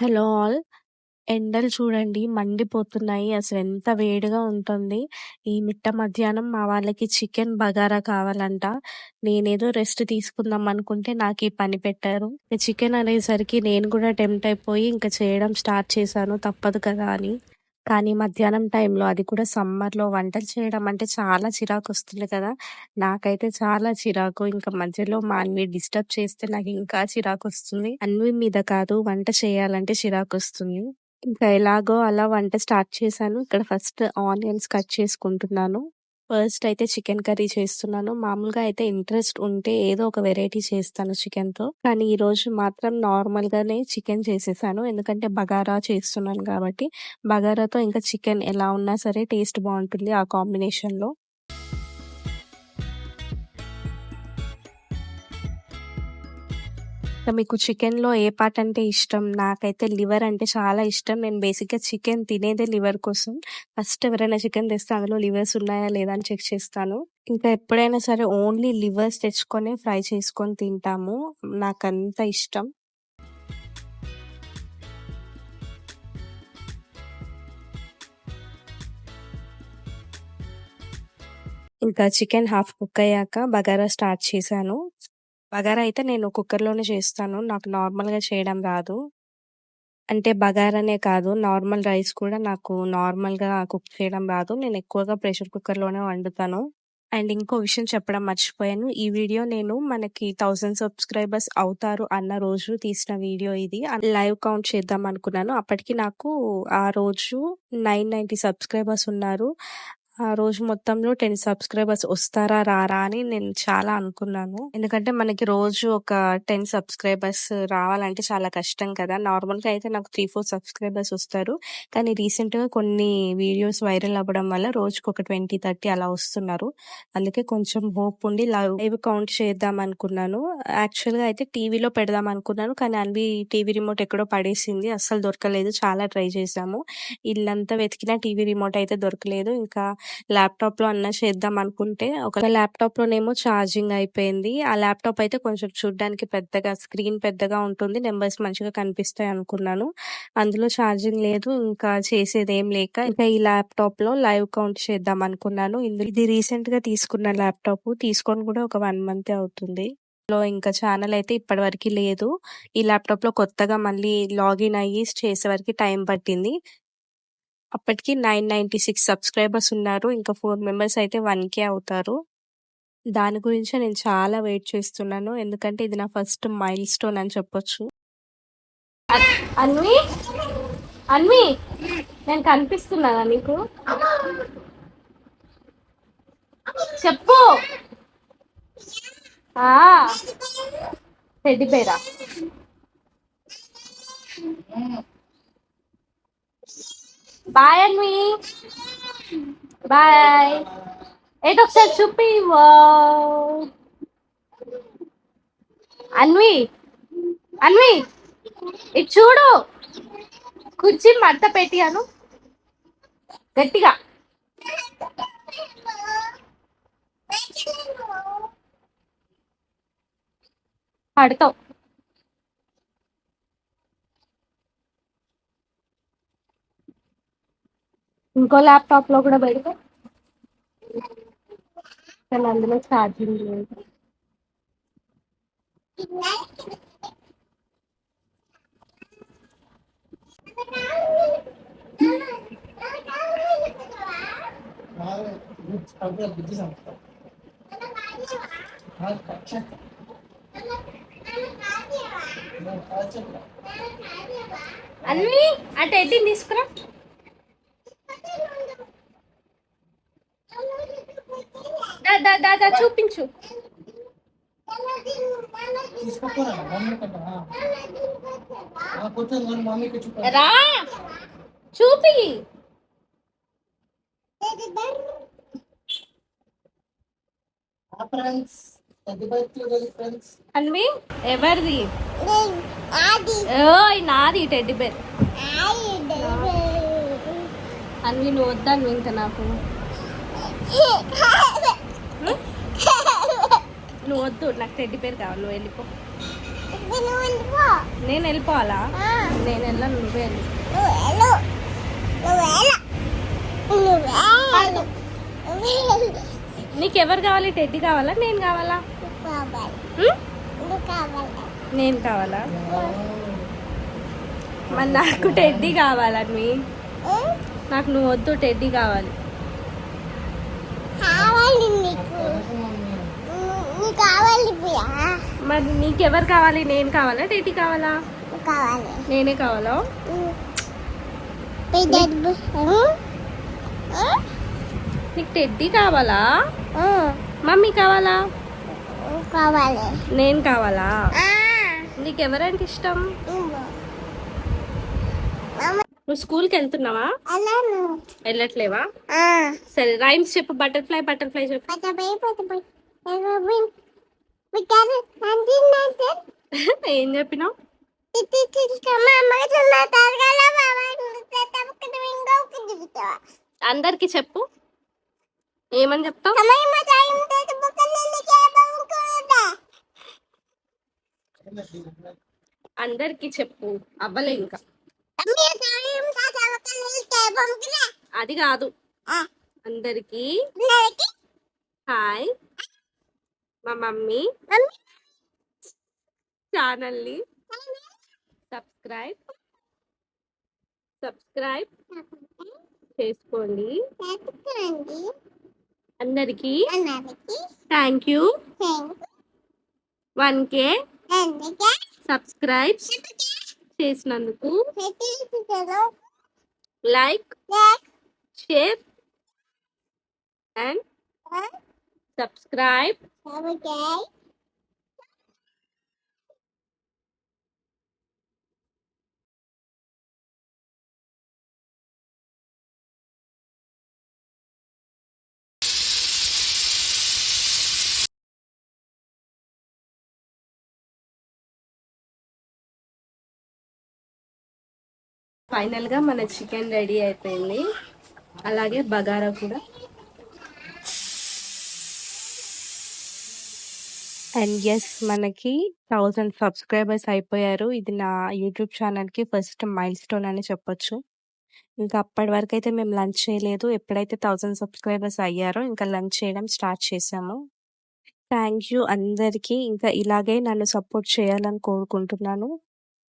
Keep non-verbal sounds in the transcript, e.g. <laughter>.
Hello all. ఎండలు చూడండి మండిపోతున్నాయి. అసలు ఎంత వేడిగా ఉంటుంది. ఈ మిట్ట మధ్యాహ్నం మా వాళ్ళకి చికెన్ బగారా కావాలంట. నేనేదో రెస్ట్ తీసుకుందాం అనుకుంటే నాకు ఈ పని పెట్టారు. చికెన్ అనేసరికి నేను కూడా టెంప్ట్ అయిపోయి ఇంక చేయడం స్టార్ట్ చేశాను తప్పదు కదా అని. కానీ మధ్యాహ్నం టైంలో అది కూడా సమ్మర్‌లో వంటలు చేయడం అంటే చాలా చిరాకొస్తుంది కదా! నాకైతే చాలా చిరాకు. ఇంకా మధ్యలో మా అన్ని డిస్టర్బ్ చేస్తే నాకింకా చిరాకొస్తుంది. అన్వి మీద కాదు వంట చేయాలంటే చిరాకొస్తుంది. ఇంకా ఎలాగో అలా వంట స్టార్ట్ చేశాను. ఇక్కడ ఫస్ట్ ఆనియన్స్ కట్ చేసుకుంటున్నాను. ఫస్ట్ అయితే చికెన్ కర్రీ చేస్తున్నాను. మామూలుగా అయితే ఇంట్రెస్ట్ ఉంటే ఏదో ఒక వెరైటీ చేస్తాను చికెన్తో కానీ ఈరోజు మాత్రం నార్మల్ గానే చికెన్ చేసేసాను. ఎందుకంటే బగారా చేస్తున్నాను కాబట్టి. బగారాతో ఇంకా చికెన్ ఎలా ఉన్నా సరే టేస్ట్ బాగుంటుంది ఆ కాంబినేషన్లో ఇక మీకు చికెన్‌లో ఏ పార్ట్ అంటే ఇష్టం? నాకైతే లివర్ అంటే చాలా ఇష్టం. నేను బేసిక్‌గా చికెన్ తినేదే లివర్ కోసం. ఫస్ట్ ఎవరైనా చికెన్ తెస్తే అందులో లివర్స్ ఉన్నాయా లేదా అని చెక్ చేస్తాను. ఇంకా ఎప్పుడైనా సరే ఓన్లీ లివర్స్ తెచ్చుకొని ఫ్రై చేసుకొని తింటాము. నాకంత ఇష్టం. ఇంకా చికెన్ హాఫ్ కుక్ అయ్యాక బగారా స్టార్ట్ చేశాను. బగారా అయితే నేను కుక్కర్‌లోనే చేస్తాను. నాకు నార్మల్‌గా చేయడం రాదు. అంటే బగారానే కాదు నార్మల్ రైస్ కూడా నాకు నార్మల్‌గా కుక్ చేయడం రాదు. నేను ఎక్కువగా ప్రెషర్ కుక్కర్‌లోనే వండుతాను. అండ్ ఇంకో విషయం చెప్పడం మర్చిపోయాను. ఈ వీడియో నేను మనకి 1000 సబ్స్క్రైబర్స్ అవుతారు అన్న రోజు తీసిన వీడియో ఇది. లైవ్ కౌంట్ చేద్దాం అనుకున్నాను. అప్పటికి నాకు ఆ రోజు 990 సబ్స్క్రైబర్స్ ఉన్నారు. ఆ రోజు మొత్తంలో 10 సబ్స్క్రైబర్స్ వస్తారా? రారా? అని నేను చాలా అనుకున్నాను. ఎందుకంటే మనకి రోజు ఒక 10 సబ్స్క్రైబర్స్ రావాలంటే చాలా కష్టం కదా! నార్మల్‌గా అయితే నాకు 3, 4 సబ్స్క్రైబర్స్ వస్తారు. కానీ రీసెంట్‌గా కొన్ని వీడియోస్ వైరల్ అవ్వడం వల్ల రోజుకొక 20, 30 అలా వస్తున్నారు. అందుకే కొంచెం హోప్ ఉండి లైవ్ కౌంట్ చేద్దాం అనుకున్నాను. యాక్చువల్‌గా అయితే టీవీలో పెడదాం అనుకున్నాను. కానీ అన్వి టీవీ రిమోట్ ఎక్కడో పడేసింది. అస్సలు దొరకలేదు. చాలా ట్రై చేసాము ఇల్లంతా వెతికినా టీవీ రిమోట్ అయితే దొరకలేదు. ఇంకా ల్యాప్‌టాప్‌లో అన్నా చేద్దాం అనుకుంటే ఒక ల్యాప్‌టాప్‌లోనేమో ఛార్జింగ్ అయిపోయింది. ఆ ల్యాప్‌టాప్ అయితే కొంచెం చూడడానికి పెద్దగా స్క్రీన్ పెద్దగా ఉంటుంది. నెంబర్స్ మంచిగా కనిపిస్తాయి అనుకున్నాను. అందులో ఛార్జింగ్ లేదు. ఇంకా చేసేది ఏం లేక ఇంకా ఈ ల్యాప్‌టాప్‌లో లైవ్ కౌంట్ చేద్దాం అనుకున్నాను. ఇందులో ఇది రీసెంట్‌గా తీసుకున్న ల్యాప్‌టాప్. తీసుకొని కూడా ఒక వన్ మంత్ అవుతుంది. లో ఇంకా ఛానల్ అయితే ఇప్పటివరకు లేదు. ఈ ల్యాప్టాప్లో కొత్తగా మళ్ళీ లాగిన్ అయ్యి చేసే వరకు టైం పట్టింది. అప్పటికి 996 సబ్స్క్రైబర్స్ ఉన్నారు. ఇంకా 4 మెంబర్స్ అయితే 1,000 అవుతారు. దాని గురించే నేను చాలా వెయిట్ చేస్తున్నాను. ఎందుకంటే ఇది నా ఫస్ట్ మైల్‌స్టోన్ అని చెప్పొచ్చు. అన్వి? అన్వి? నేను కనిపిస్తున్నానా నీకు? చెప్పు. టెడ్డి పేరా బేరా? బాయ్ అన్వి. బాయ్. ఏదో ఒకసారి చూపి. వావ్! అన్వి? అన్వి? ఇది చూడు. కుర్చీ మడత పెట్టాను గట్టిగా. పడతావు. ఇంకో ల్యాప్‌టాప్‌లో కూడా పెడితే కానీ అందులో ఛార్జింగ్ లేదు. అన్ని అంటే ఎట్టి తీసుకురా. దా చూపించు. రా చూపి. అన్వి ఎవరిది? ఓయ్ నాది టెడ్డి బేర్ అన్వి నువ్వు వద్దాను ఇంకా నాకు? <laughs> నువ్వు వద్దు నాకు టెడ్డి బేర్ కావాలి నువ్వు వెళ్ళిపో. నేను వెళ్ళిపోవాలా? నేను వెళ్ళను నువ్వే వెళ్ళు. నువ్వు వెళ్ళు నువ్వు వెళ్ళు నువ్వు వెళ్ళు నువ్వు వెళ్ళు నీకు ఎవరు కావాలి? టెడ్డి కావాలా? నేను కావాలా? నేను కావాలా? మరి నాకు టెడ్డి కావాలని? నాకు నువ్వు వద్దు టెడ్డి కావాలి. కావాలి నీకు? నీకు కావాలి ప్రియా మరి నీకెవరు కావాలి? నేను కావాలా? టెడ్డి కావాలా? కావాలి. నేనే కావాలా? నీకు టెడ్డి కావాలా. మమ్మీ కావాలా? కావాలి. నేను కావాలా? ఆ, నీకు ఎవరంటే ఇష్టం నువ్వు. స్కూల్కి వెళ్తున్నావా. వెళ్ళట్లేవా సరే రైమ్స్ చెప్పు బటర్ఫ్లై బటర్ఫ్లై చెప్పు. ఏం చెప్పినావు? అందరికి చెప్పు ఏమని చెప్తావు? అందరికి చెప్పు అవ్వలే ఇంకా అమ్మాయి, తాయి ఉంటే బుక్కలు నీకే బాగుంటుందా? అది కాదు. అందరికి హాయ్. మా మమ్మీ. ఛానల్ని సబ్స్క్రైబ్ సబ్స్క్రైబ్ చేసుకోండి. అందరికి thank you. One K subscribe చేసినందుకు పెట్టించుతాను like like share and subscribe okay ఫైనల్గా మన చికెన్ రెడీ అయిపోయింది. అలాగే బగారా కూడా. అండ్ ఎస్ మనకి థౌజండ్ సబ్స్క్రైబర్స్ అయిపోయారు. ఇది నా యూట్యూబ్ ఛానల్కి ఫస్ట్ మైల్ స్టోన్ అని చెప్పొచ్చు. ఇంకా అప్పటి వరకు అయితే మేము లంచ్ చేయలేదు. ఎప్పుడైతే థౌజండ్ సబ్స్క్రైబర్స్ అయ్యారో ఇంకా లంచ్ చేయడం స్టార్ట్ చేసాము థ్యాంక్ యూ అందరికీ. ఇంకా ఇలాగే నన్ను సపోర్ట్ చేయాలని కోరుకుంటున్నాను.